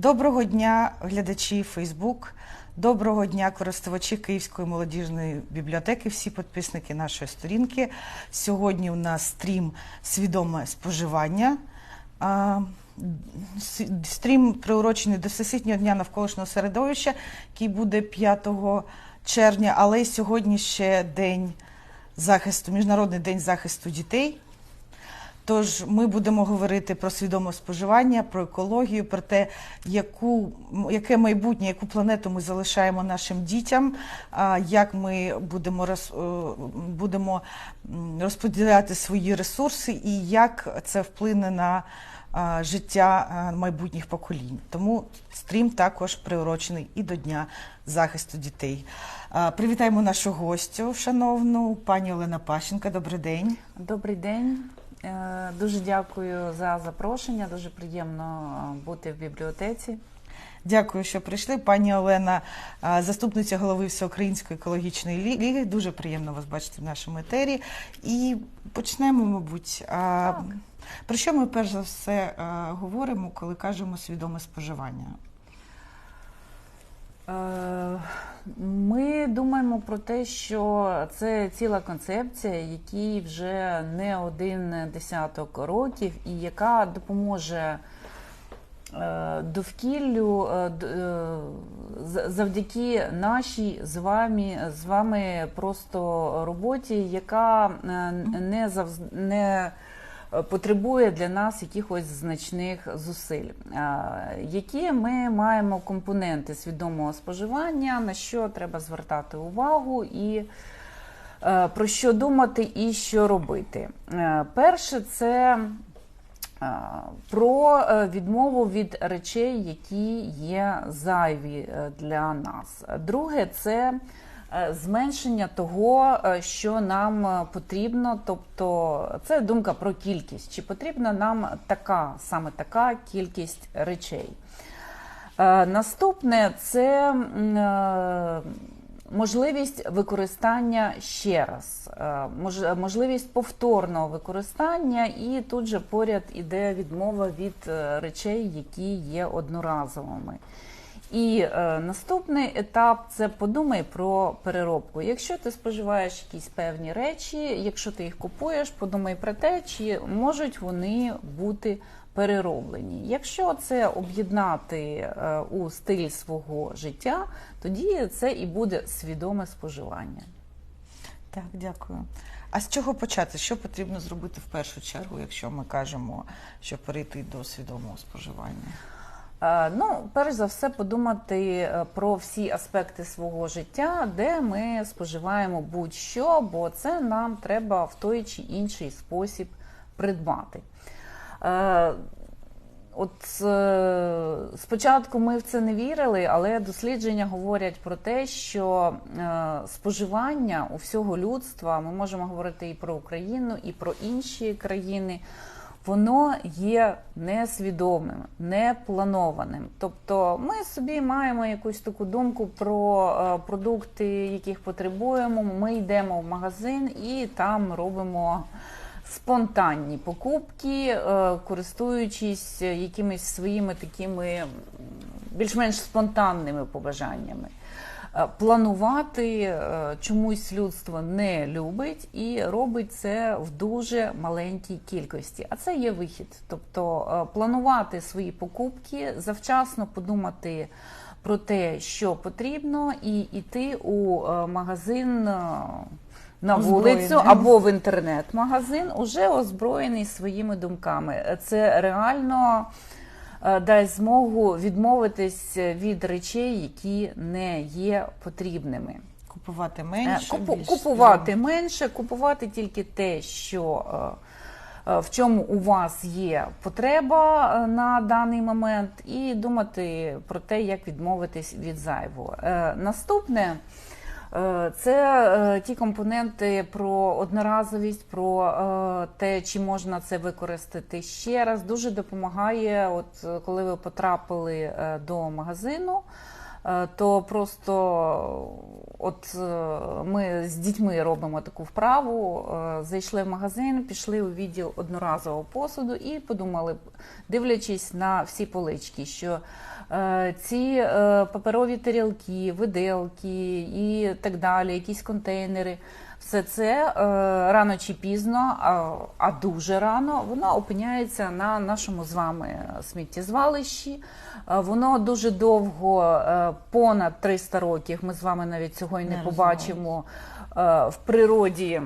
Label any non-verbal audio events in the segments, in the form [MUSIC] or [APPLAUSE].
Доброго дня, глядачі Фейсбук. Доброго дня, користувачі Київської молодіжної бібліотеки, всі підписники нашої сторінки. Сьогодні у нас стрім свідоме споживання. Стрім приурочений до Всесвітнього дня навколишнього середовища, який буде 5 червня, але сьогодні ще день захисту, Міжнародний день захисту дітей. Тож ми будемо говорити про свідоме споживання, про екологію, про те, яку, яке майбутнє, яку планету ми залишаємо нашим дітям, як ми будемо, роз, е, будемо розподіляти свої ресурси і як це вплине на життя майбутніх поколінь. Тому стрім також приурочений і до Дня захисту дітей. Привітаємо нашу гостю, шановну пані Олена Пащенка. Добрий день. Добрий день. Е, Дуже дякую за запрошення. Дуже приємно е, бути в бібліотеці. Дякую, що прийшли. Пані Олена, заступниця голови Всеукраїнської екологічної ліги. Дуже приємно вас бачити в нашому етері. І почнемо, мабуть. Так. Про що ми перш за все говоримо, коли кажемо свідоме споживання? Е, Ми думаємо про те, що це ціла концепція, якій вже не один десяток років, і яка допоможе е, довкіллю е, завдяки нашій з вами, з вами просто роботі, яка не завз- потребує для нас якихось значних зусиль. Е, Які ми маємо компоненти свідомого споживання, на що треба звертати увагу і е, про що думати і що робити? Е, Перше, це про відмову від речей, які є зайві для нас. Друге, це зменшення того, е, що нам е, потрібно. Тобто, це думка про кількість. Чи потрібна нам така саме така кількість речей? Е, Наступне це е, можливість використання ще раз, Е, можливість повторного використання, і тут же поряд іде відмова від е, речей, які є одноразовими. І е, наступний етап це подумай про переробку. Якщо ти споживаєш якісь певні речі, якщо ти їх купуєш, подумай про те, чи можуть вони бути перероблені. Якщо це об'єднати е, у стиль свого життя, тоді це і буде свідоме споживання. Так, дякую. А з чого почати? Що потрібно зробити в першу чергу, якщо ми кажемо, що перейти до свідомого споживання? Е, Ну, перш за все, подумати е, про всі аспекти свого життя, де ми споживаємо будь-що, бо це нам треба в той чи інший спосіб придбати. Е, От спочатку ми в це не вірили, але дослідження говорять про те, що споживання у всього людства, ми можемо говорити і про Україну, і про інші країни, воно є несвідомим, непланованим. Тобто ми собі маємо якусь таку думку про е, продукти, яких потребуємо. Ми йдемо в магазин і там робимо спонтанні покупки, е, користуючись якимись своїми такими більш-менш спонтанними побажаннями. Е, Планувати е, чомусь людство не любить і робить це в дуже маленькій кількості. А це є вихід. Тобто е, планувати свої покупки, завчасно подумати про те, що потрібно, і йти у магазин. На Озброєний. вулицю або в інтернет-магазин уже озброєний своїми думками. Це реально дасть змогу відмовитись від речей, які не є потрібними. Купувати Е, менше, Купу, більш купувати менше, купувати тільки те, що е, е, в чому у вас є потреба е, на даний момент, і думати про те, як відмовитись від зайвого. Е, Наступне. Е, Це е, ті компоненти про одноразовість, про е, те, чи можна це використати ще раз. Дуже допомагає, от коли ви потрапили до магазину, то просто от е, ми з дітьми робимо таку вправу. е, Зайшли в магазин, пішли у відділ одноразового посуду і подумали, дивлячись на всі полички, що е, ці е, паперові тарілки, виделки і так далі, якісь контейнери. Все це е, рано чи пізно, а, дуже рано, воно опиняється на нашому з вами сміттєзвалищі. Е, Воно дуже довго, е, понад 300 років, ми з вами навіть цього і не, Не побачимо. В природі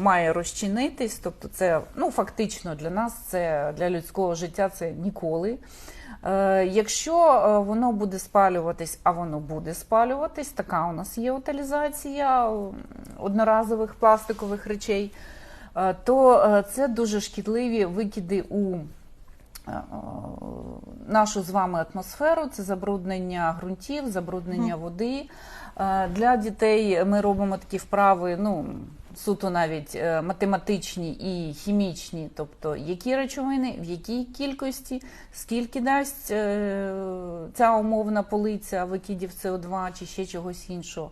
має розчинитись, тобто це ну фактично для нас, це для людського життя це ніколи. Е, Якщо е, воно буде спалюватись, а воно буде спалюватись, така у нас є утилізація одноразових пластикових речей, е, то це дуже шкідливі викиди у нашу з вами атмосферу, це забруднення ґрунтів, забруднення води. Для дітей ми робимо такі вправи, ну суто навіть е, математичні і хімічні, тобто які речовини, в якій кількості, скільки дасть е, ця умовна полиця викидів СО2 чи ще чогось іншого.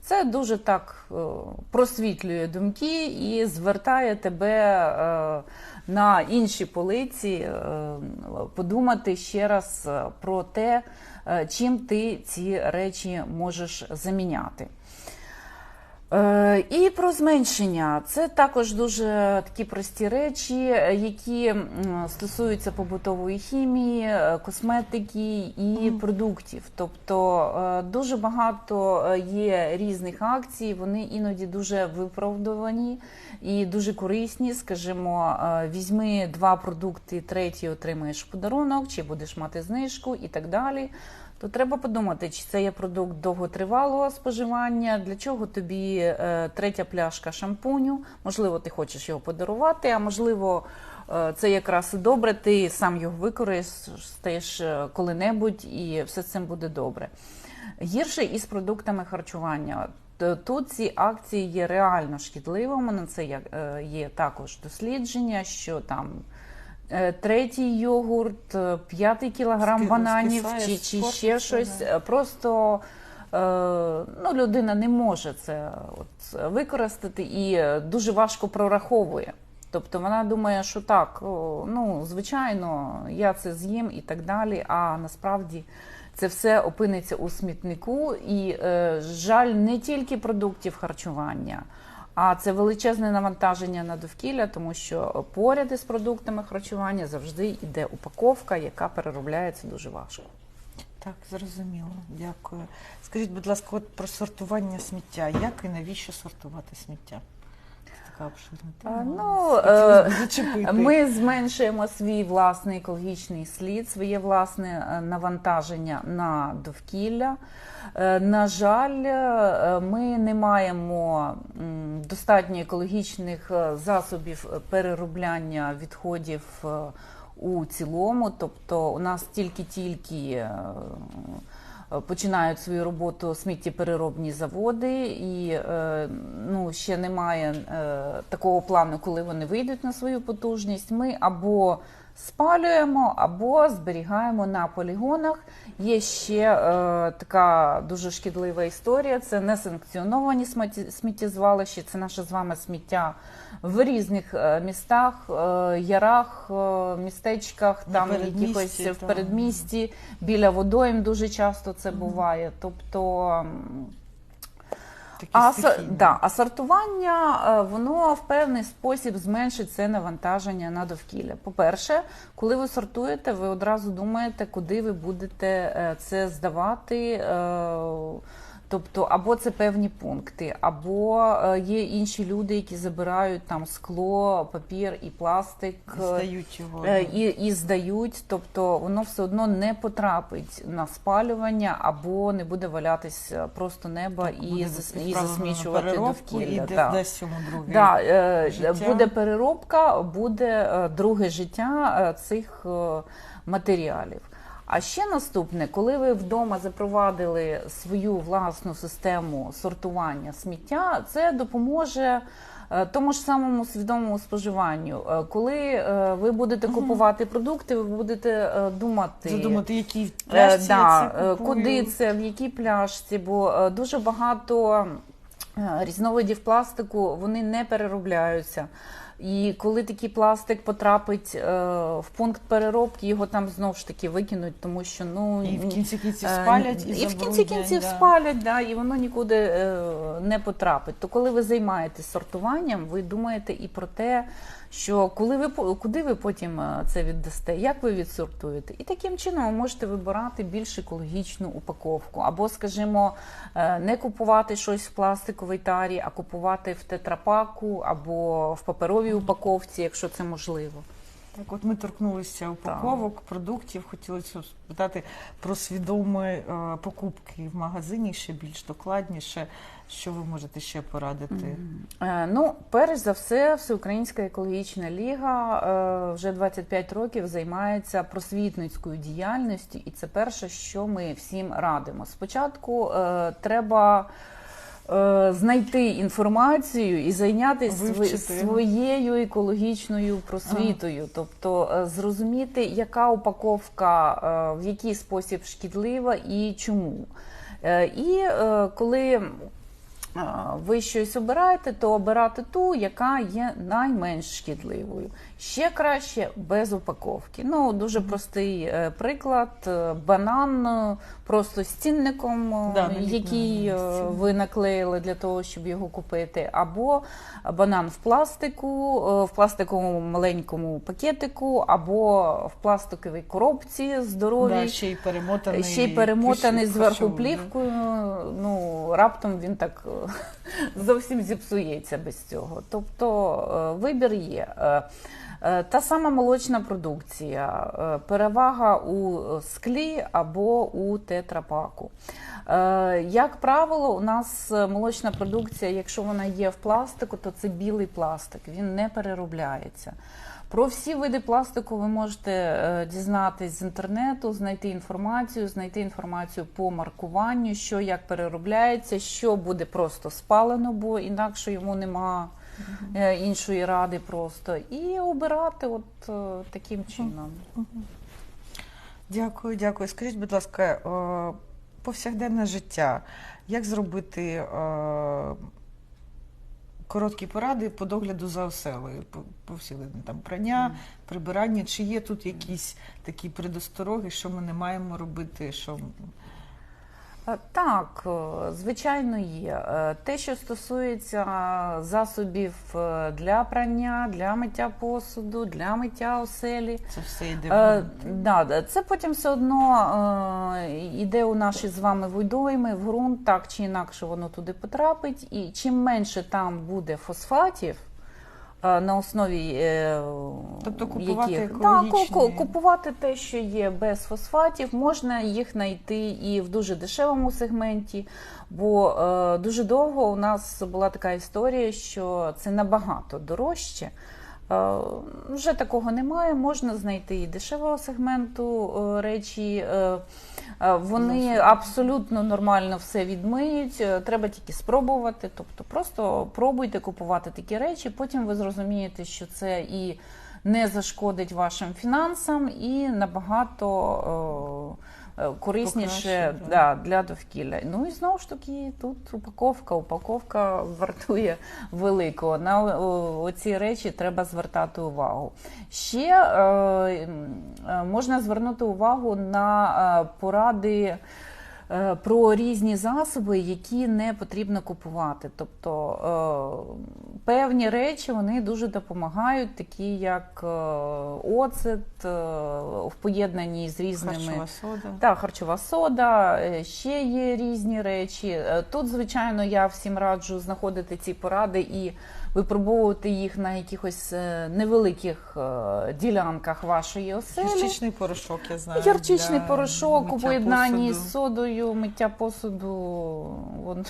Це дуже так е, просвітлює думки і звертає тебе на інші полиці подумати ще раз про те, чим ти ці речі можеш заміняти. Е, І про зменшення це також дуже такі прості речі, які стосуються побутової хімії, е, косметики і продуктів. Тобто е, дуже багато є різних акцій, вони іноді дуже виправдовані і дуже корисні. Скажімо, візьми два продукти, третій отримаєш подарунок, чи будеш мати знижку і так далі то треба подумати, чи це є продукт довготривалого споживання, для чого тобі е, третя пляшка шампуню. Можливо, ти хочеш його подарувати, а можливо, е, це якраз і добре, ти сам його використаєш е, коли-небудь і все з цим буде добре. Гірше із продуктами харчування. Тут ці акції є реально шкідливими. На це є, також дослідження, що там третій йогурт, е, п'ятий кілограм бананів чи, чи ще щось. Е, Просто е, ну, людина не може це от, використати і е, дуже важко прораховує. Тобто вона думає, що так, ну звичайно, я це з'їм і так далі. А насправді це все опиниться у смітнику, і е, жаль не тільки продуктів харчування, а це величезне навантаження на довкілля, тому що поряд із продуктами харчування завжди йде упаковка, яка переробляється дуже важко. Так, зрозуміло. Дякую. Скажіть, будь ласка, от про сортування сміття. Як і навіщо сортувати сміття? Така обширна тема. Ну, е. Ми зменшуємо свій власний екологічний слід, своє власне е, навантаження на довкілля. Е, На жаль, ми не маємо достатньо екологічних засобів переробляння відходів у цілому. Тобто, у нас тільки-тільки. Е, Починають свою роботу сміттєпереробні заводи, і е, ну, ще немає е, такого плану, коли вони вийдуть на свою потужність. Ми або спалюємо, або зберігаємо на полігонах. Є ще така дуже шкідлива історія: це несанкціоновані сміттєзвалища, це наше з вами сміття в різних е, містах, е, ярах, е, містечках, там якихось в передмісті, біля водойм дуже часто це буває. Тобто. а, да, а сортування воно в певний спосіб зменшить це навантаження на довкілля. По-перше, коли ви сортуєте, ви одразу думаєте, куди ви будете це здавати. Тобто, або це певні пункти, або е, є інші люди, які забирають там скло, папір і пластик. е, Здають його. Е, І, і здають, тобто воно все одно не потрапить на спалювання або не буде валятись просто неба і, і засмічувати довкілля. І да. другий. Да, життя. буде переробка, буде друге життя цих матеріалів. А ще наступне, коли ви вдома запровадили свою власну систему сортування сміття, це допоможе Е, Тому ж самому свідомому споживанню, Е, коли е, ви будете купувати продукти, ви будете думати, Задумати, які пляшці да, я це куди це, в якій пляшці, бо дуже багато різновидів пластику вони не переробляються. І коли такий пластик потрапить е, в пункт переробки, його там знову ж таки викинуть, тому що ну І в кінці кінців Е, спалять, і, і в кінці кінців да. спалять, да, і воно нікуди е, не потрапить. То коли ви займаєтесь сортуванням, ви думаєте і про те, що коли ви куди ви потім е, це віддасте, як ви відсортуєте, і таким чином ви можете вибирати більш екологічну упаковку, або, скажімо, е, не купувати щось в пластиковій тарі, а купувати в тетрапаку або в паперовій упаковці, якщо це можливо. Так, от ми торкнулися упаковок, продуктів. Хотілося спитати про свідомі е, покупки в магазині ще більш докладніше. Що ви можете ще порадити? Е, Ну, перш за все, Всеукраїнська екологічна ліга е, вже 25 років займається просвітницькою діяльністю, і це перше, що ми всім радимо. Спочатку е, треба знайти інформацію і зайнятися своєю екологічною просвітою, тобто е, зрозуміти, яка упаковка е, в який спосіб шкідлива і чому. Е, І е, коли ви щось обираєте, то обирати ту, яка є найменш шкідливою. Ще краще без упаковки. Ну, дуже простий е, приклад. Е, Банан е, просто з цінником, е, Да, який ви наклеїли для того, щоб його купити, або банан в пластику, в пластиковому маленькому пакетику, або в пластиковій коробці здоровій. Да, ще й перемотаний, Ще й перемотаний зверху плівкою. Ну раптом він так [LAUGHS] зовсім зіпсується без цього. Тобто вибір є. Е, Та сама молочна продукція, е, перевага у склі або у тетрапаку. Е, Як правило, у нас молочна продукція, якщо вона є в пластику, то це білий пластик, він не переробляється. Про всі види пластику ви можете дізнатись з інтернету, знайти інформацію, знайти інформацію по маркуванню, що як переробляється, що буде просто спалено, бо інакше йому нема е, іншої ради просто. І обирати от е, таким чином. Дякую, дякую. Скажіть, будь ласка, е, повсякденне життя. Як зробити е, короткі поради по догляду за оселею? По- Повсякденне там прання, прибирання. Чи є тут якісь такі предостороги, що ми не маємо робити? Що... Е, Так, е, звичайно, є. Е, Те, що стосується засобів для прання, для миття посуду, для миття оселі. Це все йде Е, в да, да, це потім все одно е, йде у наші з вами водойми, в ґрунт, так чи інакше воно туди потрапить. І чим менше там буде фосфатів. На основі е, Тобто купувати яких екологічні. Так, ку- ку- купувати те, що є без фосфатів, можна їх знайти і в дуже дешевому сегменті. Бо е, дуже довго у нас була така історія, що це набагато дорожче. Е, Вже такого немає. Можна знайти і дешевого сегменту е, речі. Е, Вони абсолютно нормально все відмиють. Треба тільки спробувати. Тобто, просто пробуйте купувати такі речі. Потім ви зрозумієте, що це і не зашкодить вашим фінансам, і набагато корисніше Покраще, да, для довкілля. Ну і знову ж таки, тут упаковка. Упаковка [LAUGHS] вартує великого. На о, оці речі треба звертати увагу. Ще е, е, можна звернути увагу на е, поради. Е, Про різні засоби, які не потрібно купувати. Тобто е, певні речі вони дуже допомагають, такі як е, оцет в поєднанні з різними харчова сода. так, харчова сода, ще є різні речі. Тут, звичайно, я всім раджу знаходити ці поради і випробовувати їх на якихось е, невеликих е, ділянках вашої оселі. Гірчичний порошок, я знаю. Гірчичний для порошок у поєднанні посуду. з содою, миття посуду [LAUGHS]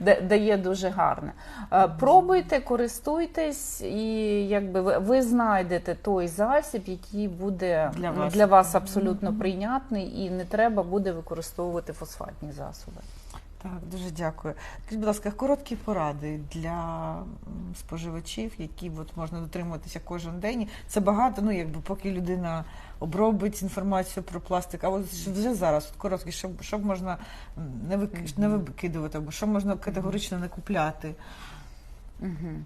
да- дає дуже гарне. Е, Пробуйте, користуйтесь, і якби ви, ви знайдете той засіб, який буде Для для вас. вас, абсолютно прийнятний, і не треба буде використовувати фосфатні засоби. Так, дуже дякую. Скажіть, будь ласка, короткі поради для споживачів, які от можна дотримуватися кожен день. Це багато, ну якби поки людина обробить інформацію про пластик, а от вже зараз от короткі, щоб, щоб можна не, вик... не викидувати, або що можна категорично не купляти. Угу.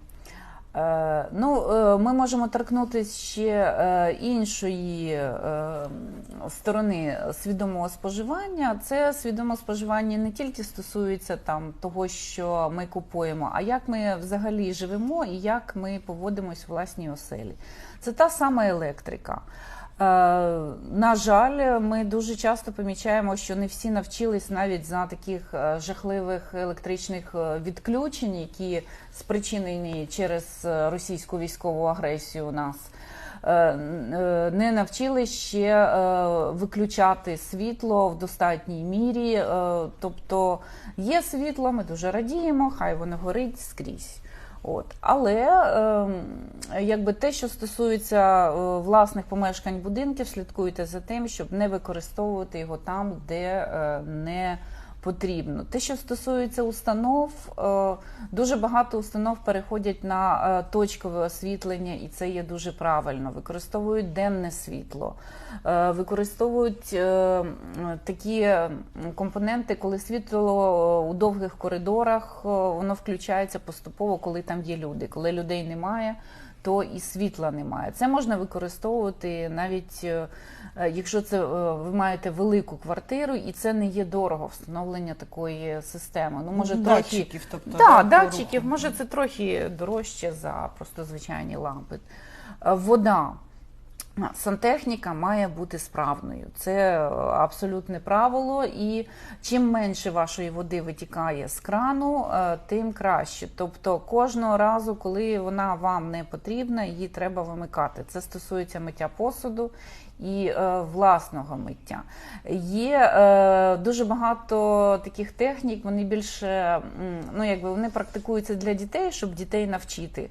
Е, ну, е, ми можемо торкнутися ще е, іншої сторони свідомого споживання. Це свідоме споживання не тільки стосується там того, що ми купуємо, а як ми взагалі живемо і як ми поводимось в власній оселі. Це та сама електрика. Е, На жаль, ми дуже часто помічаємо, що не всі навчились навіть за таких е, жахливих електричних е, відключень, які спричинені через російську військову агресію у нас. Не навчили ще виключати світло в достатній мірі. Тобто є світло, ми дуже радіємо, хай воно горить скрізь. От. Але е, якби те, що стосується е, власних помешкань будинків, слідкуйте за тим, щоб не використовувати його там, де е, не потрібно. Те, що стосується установ, е, дуже багато установ переходять на е, точкове освітлення, і це є дуже правильно. Використовують денне світло, е, використовують такі компоненти, коли світло у довгих коридорах воно включається поступово, коли там є люди. Коли людей немає, то і світла немає. Це можна використовувати навіть е, е, якщо це е, ви маєте велику квартиру, і це не є дорого встановлення такої системи. Ну може трохи тобто да, да, датчиків, може це трохи дорожче за просто звичайні лампи. Вода. Сантехніка має бути справною. Це е, абсолютне правило. І чим менше вашої води витікає з крану, е, тим краще. Тобто кожного разу, коли вона вам не потрібна, її треба вимикати. Це стосується миття посуду і е, власного миття. Є дуже багато таких технік, вони більше ну, якби вони практикуються для дітей, щоб дітей навчити.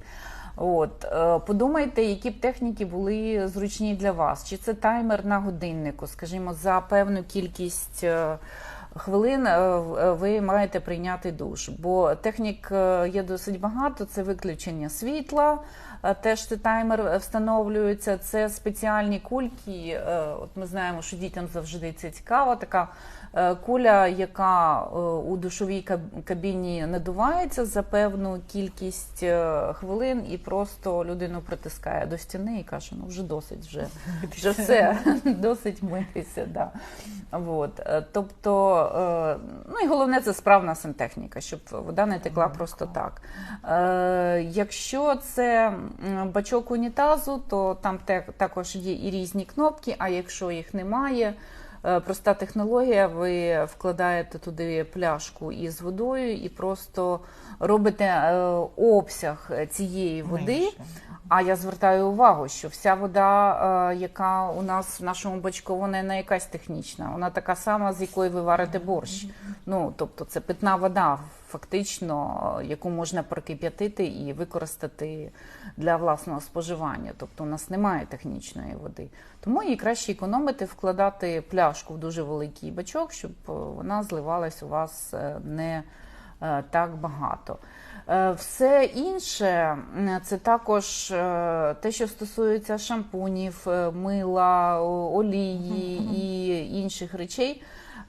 От е, подумайте, які б техніки були зручні для вас. Чи це таймер на годиннику, скажімо, за певну кількість. е, Хвилин е, ви маєте прийняти душ, бо технік є досить багато. Це виключення світла, теж це таймер встановлюється. Це спеціальні кульки. От ми знаємо, що дітям завжди це цікаво. Така куля, яка е, у душовій каб- кабіні надувається за певну кількість е, хвилин, і просто людину притискає до стіни і каже: ну вже досить, вже, вже все, [LAUGHS] досить митися. Да. От. е, Тобто, е, ну і головне це справна сантехніка, щоб вода не текла просто так. Е, Якщо це бачок унітазу, то там також є і різні кнопки, а якщо їх немає, е, проста технологія, ви вкладаєте туди пляшку із водою і просто робите е, обсяг цієї води. Менше. А я звертаю увагу, що вся вода, е, яка у нас в нашому бачку, вона не якась технічна, вона така сама, з якої ви варите борщ. Ну тобто, це питна вода, фактично, е, яку можна прокип'ятити і використати для власного споживання. Тобто, у нас немає технічної води. Тому її краще економити, вкладати пляшку в дуже великий бачок, щоб е, вона зливалась у вас е, не так багато. Все інше це також те, що стосується шампунів, мила, олії і інших речей.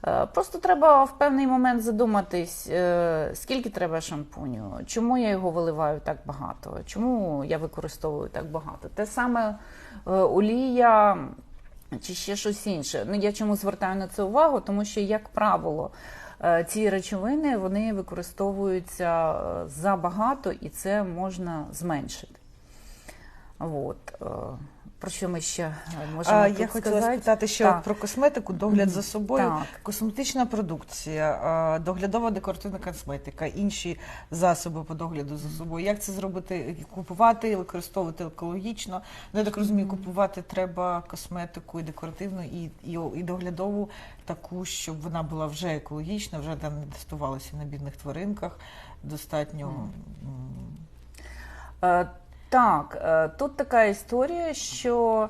Е, Просто треба в певний момент задуматись, е, скільки треба шампуню, чому я його виливаю так багато, чому я використовую так багато. Те саме е, олія чи ще щось інше. Ну я чому звертаю на це увагу? Тому що, як правило, ці речовини вони використовуються забагато, і це можна зменшити. От. Про що ми ще е, можемо А, тут я хотіла сказати? спитати ще Так. про косметику, догляд за собою, Так. косметична продукція, доглядова декоративна косметика, інші засоби по догляду за собою. Як це зробити? Купувати, використовувати екологічно. Ну, я так розумію, купувати треба косметику і декоративну, і, і, і доглядову таку, щоб вона була вже екологічна, вже там не тестувалася на бідних тваринках. Достатньо. Е, Так, е, тут така історія, що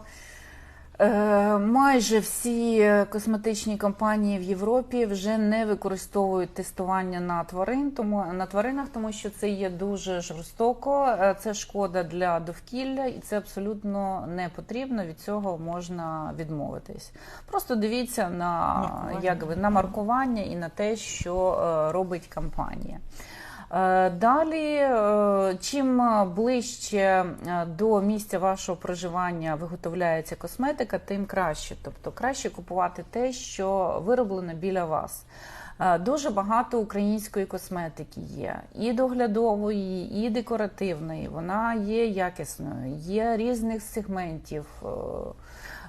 Е, Майже всі косметичні компанії в Європі вже не використовують тестування на тварин, тому на тваринах, тому що це є дуже жорстоко, е, це шкода для довкілля, і це абсолютно не потрібно. Від цього можна відмовитись. Просто дивіться на як ви на маркування і на те, що робить компанія. Е, Далі, е, чим ближче е, до місця вашого проживання виготовляється косметика, тим краще. Тобто краще купувати те, що вироблено біля вас. Дуже багато української косметики є, і доглядової, і декоративної. Вона є якісною, є різних сегментів.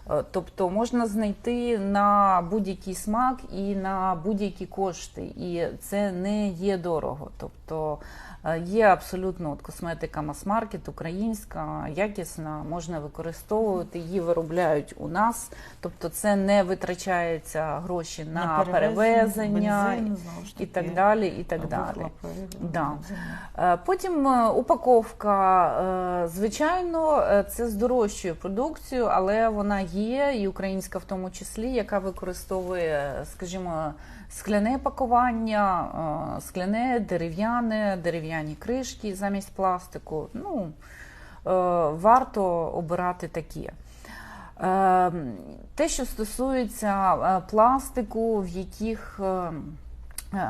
Е, Тобто можна знайти на будь-який смак і на будь-які кошти, і це не є дорого. Тобто е, є абсолютно от косметика мас-маркет, українська, якісна, можна використовувати, її виробляють у нас. Тобто це не витрачається гроші на, перевезення бензин, ж і так далі. І так далі. Да. Е, Потім упаковка, звичайно, це здорожчує продукцію, але вона є, і українська в тому числі, яка використовує, скажімо, скляне пакування, е, скляне, дерев'яне, дерев'яні кришки замість пластику. Ну, е, варто обирати такі. Е, Те, що стосується пластику, в яких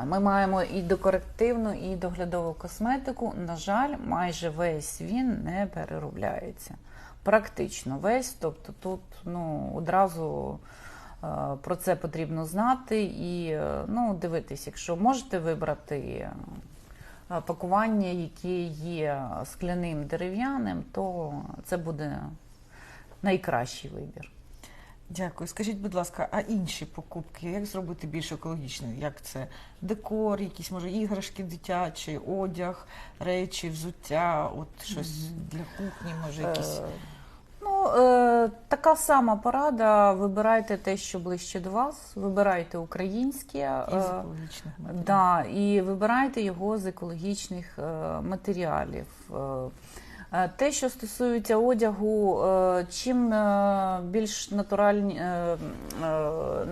ми маємо і декоративну, і доглядову косметику, на жаль, майже весь він не переробляється. Практично весь. Тобто тут ну, одразу е, про це потрібно знати і е, ну, дивитись, якщо можете вибрати е, пакування, яке є скляним дерев'яним, то це буде найкращий вибір. Дякую. Скажіть, будь ласка, а інші покупки, як зробити більш екологічною? Як це декор, якісь може іграшки дитячі, одяг, речі, взуття, от щось для кухні, може якісь. Е, Ну, е, така сама порада. Вибирайте те, що ближче до вас, вибирайте українське. Із е, екологічних матеріалів. Да, і вибирайте його з екологічних е, матеріалів. Е, е, Те, що стосується одягу, е, чим е, більш натуральні, е, е,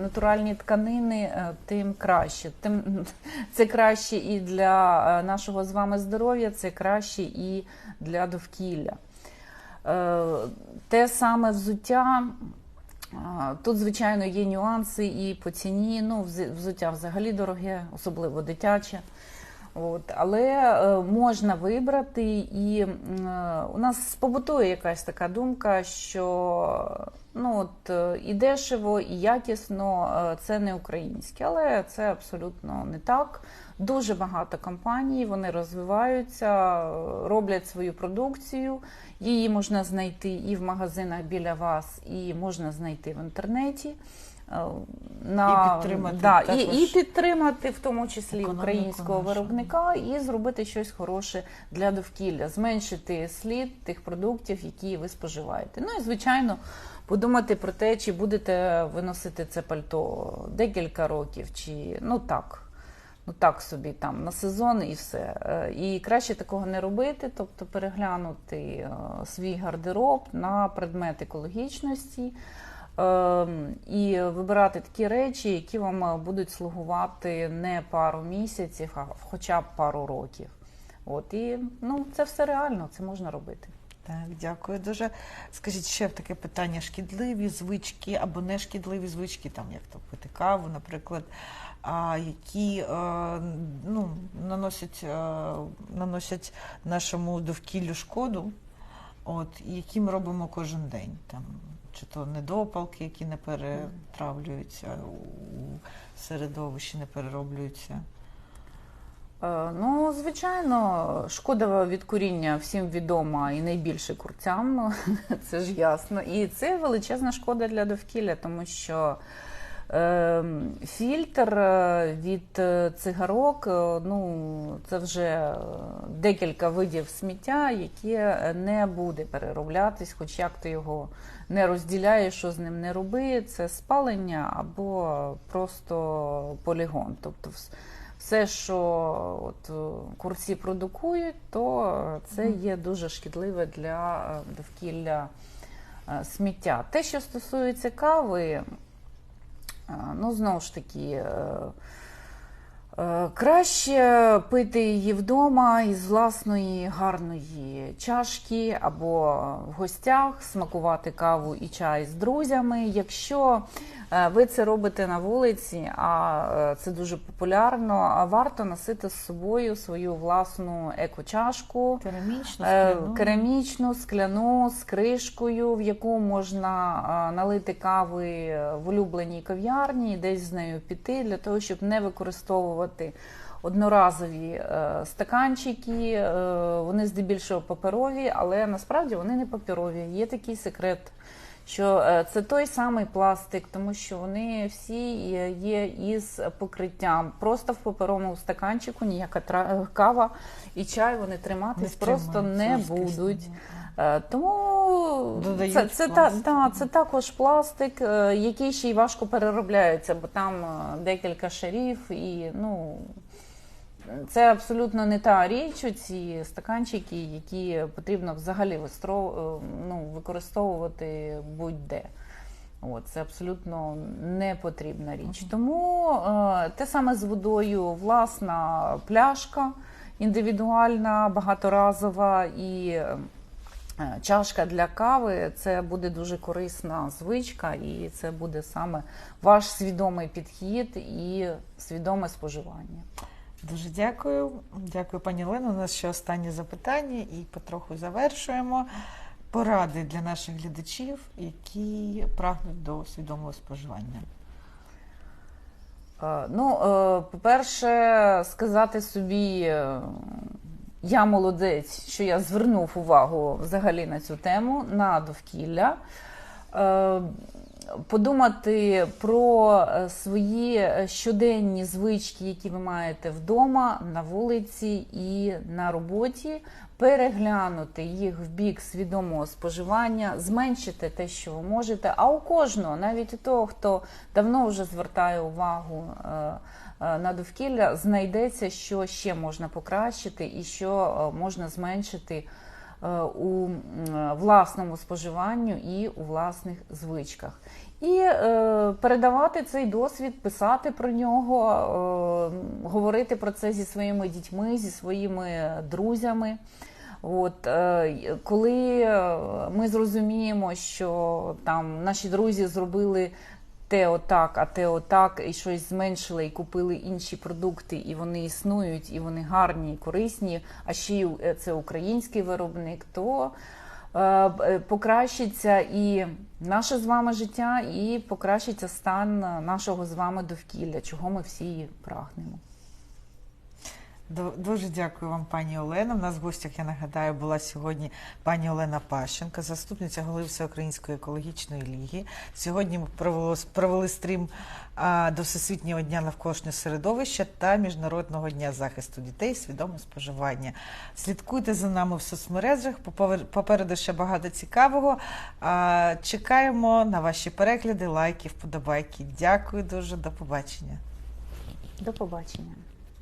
натуральні тканини, е, тим краще. Тим [LAUGHS] це краще і для е, нашого з вами здоров'я, це краще і для довкілля. Е, Те саме взуття. Тут, звичайно, є нюанси і по ціні. Ну, взуття взагалі дороге, особливо дитяче. От, але е, можна вибрати, і е, у нас побутує якась така думка, що ну, от, е, і дешево, і якісно е, це не українське, але це абсолютно не так. Дуже багато компаній, вони розвиваються, роблять свою продукцію. Її можна знайти і в магазинах біля вас, і можна знайти в інтернеті. Е, На, І підтримати да, і, і підтримати в тому числі економіку українського нашу. виробника і зробити щось хороше для довкілля, зменшити слід тих продуктів, які ви споживаєте. Ну і звичайно, подумати про те, чи будете виносити це пальто декілька років, чи ну так. Ну так собі там на сезон і все. Е, І краще такого не робити, тобто переглянути е, свій гардероб на предмет екологічності е, і вибирати такі речі, які вам е, будуть слугувати не пару місяців, а хоча б пару років. От і ну це все реально, це можна робити. Так, дякую дуже. Скажіть ще таке питання: шкідливі звички або не шкідливі звички, там як то пити каву, наприклад, які е, ну, наносять, е, наносять нашому довкіллю шкоду, от, які ми робимо кожен день. Там, чи то недопалки, які не перетравлюються у середовищі, не перероблюються. Е, Ну, звичайно, шкода від куріння всім відома і найбільше курцям, [LAUGHS] це ж ясно. І це величезна шкода для довкілля, тому що фільтр е, від е, цигарок, е, ну, це вже декілька видів сміття, яке не буде перероблятись, хоч як ти його не розділяєш, що з ним не роби, це спалення або просто полігон. Тобто все, що от, курці продукують, то це є дуже шкідливе для довкілля сміття. Те, що стосується кави, ну знову ж таки. Е, Краще пити її вдома із власної гарної чашки або в гостях, смакувати каву і чай з друзями. Якщо е, ви це робите на вулиці, а е, це дуже популярно, варто носити з собою свою власну екочашку. Керамічно, Е, скляну. Керамічну, скляну з кришкою, в яку можна налити кави в улюбленій кав'ярні і десь з нею піти, для того, щоб не використовувати одноразові е, стаканчики. Е, вони здебільшого паперові, але насправді вони не паперові. Є такий секрет. Що е, це той самий пластик, тому що вони всі є- із покриттям. Просто в паперовому стаканчику ніяка кава і чай вони триматись просто не будуть. Е, Тому Додають це, це, та, да, це також пластик, е, який ще й важко переробляється, бо там е, декілька шарів і ну. Це абсолютно не та річ, ці стаканчики, які потрібно взагалі ну, використовувати будь-де. От, це абсолютно не потрібна річ. Тому е, те саме з водою, власна пляшка індивідуальна, багаторазова і чашка для кави це буде дуже корисна звичка, і це буде саме ваш свідомий підхід і свідоме споживання. Дуже дякую. Дякую, пані Олено. У нас ще останнє запитання і потроху завершуємо. Поради для наших глядачів, які прагнуть до свідомого споживання. Е, Ну, е, по-перше, сказати собі, е, я молодець, що я звернув увагу взагалі на цю тему, на довкілля. Е, Подумати про е, свої щоденні звички, які ви маєте вдома, на вулиці і на роботі, переглянути їх в бік свідомого споживання, зменшити те, що ви можете. А у кожного, навіть у того, хто давно вже звертає увагу е, на довкілля, знайдеться, що ще можна покращити і що е, можна зменшити е, у е, власному споживанню і у власних звичках. І е, передавати цей досвід, писати про нього, е, говорити про це зі своїми дітьми, зі своїми друзями. От е, коли е, ми зрозуміємо, що там наші друзі зробили те отак, а те отак, і щось зменшили, і купили інші продукти, і вони існують, і вони гарні, і корисні, а ще й е, це український виробник, то е, е, покращиться і наше з вами життя, і покращиться стан нашого з вами довкілля, чого ми всі прагнемо. Ду- Дуже дякую вам, пані Олена. У нас в гостях, я нагадаю, була сьогодні пані Олена Пащенко, заступниця голови Всеукраїнської екологічної ліги. Сьогодні ми провели, провели стрім а, до Всесвітнього дня навколишнього середовища та Міжнародного дня захисту дітей свідоме споживання. Слідкуйте за нами в соцмережах. Попереду ще багато цікавого. А, Чекаємо на ваші перегляди, лайки, вподобайки. Дякую дуже, до побачення. До побачення.